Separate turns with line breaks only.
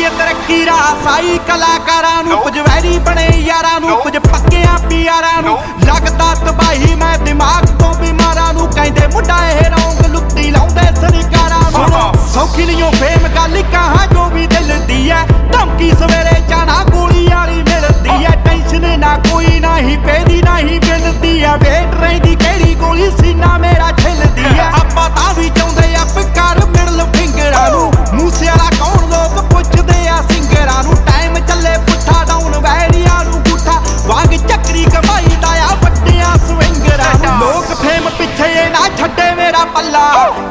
ਹੋਈ ਏ ਤਰੱਕੀ ਰਾਹ। ਸਾਈ ਕਲਾਕਾਰਾਂ ਨੂੰ ਕੁਝ ਵੈਰੀ ਬਣੇ ਯਾਰਾਂ ਨੂੰ। ਕੁਝ ਪੱਕਿਆਂ ਪਿਆਰਾਂ ਨੂੰ। ਲੱਗਦਾ ਤਬਾਹੀ ਮੈਂ ਦਿਮਾਗ ਤੋਂ ਬਿਮਾਰਾਂ ਨੂੰ ਕਹਿੰਦੇ ਮੁੰਡਾ ਇਹ ਰੌਂਗ ਲੁੱਟੀ ਲਾਉਂਦੇ ਸਰਕਾਰਾਂ ਨੂੰ। ਸੌਖੀ ਨਹੀਂ ਫੇਮ ਗੱਲ ਕਹਾਂ ਜੋ ਵੀ Allah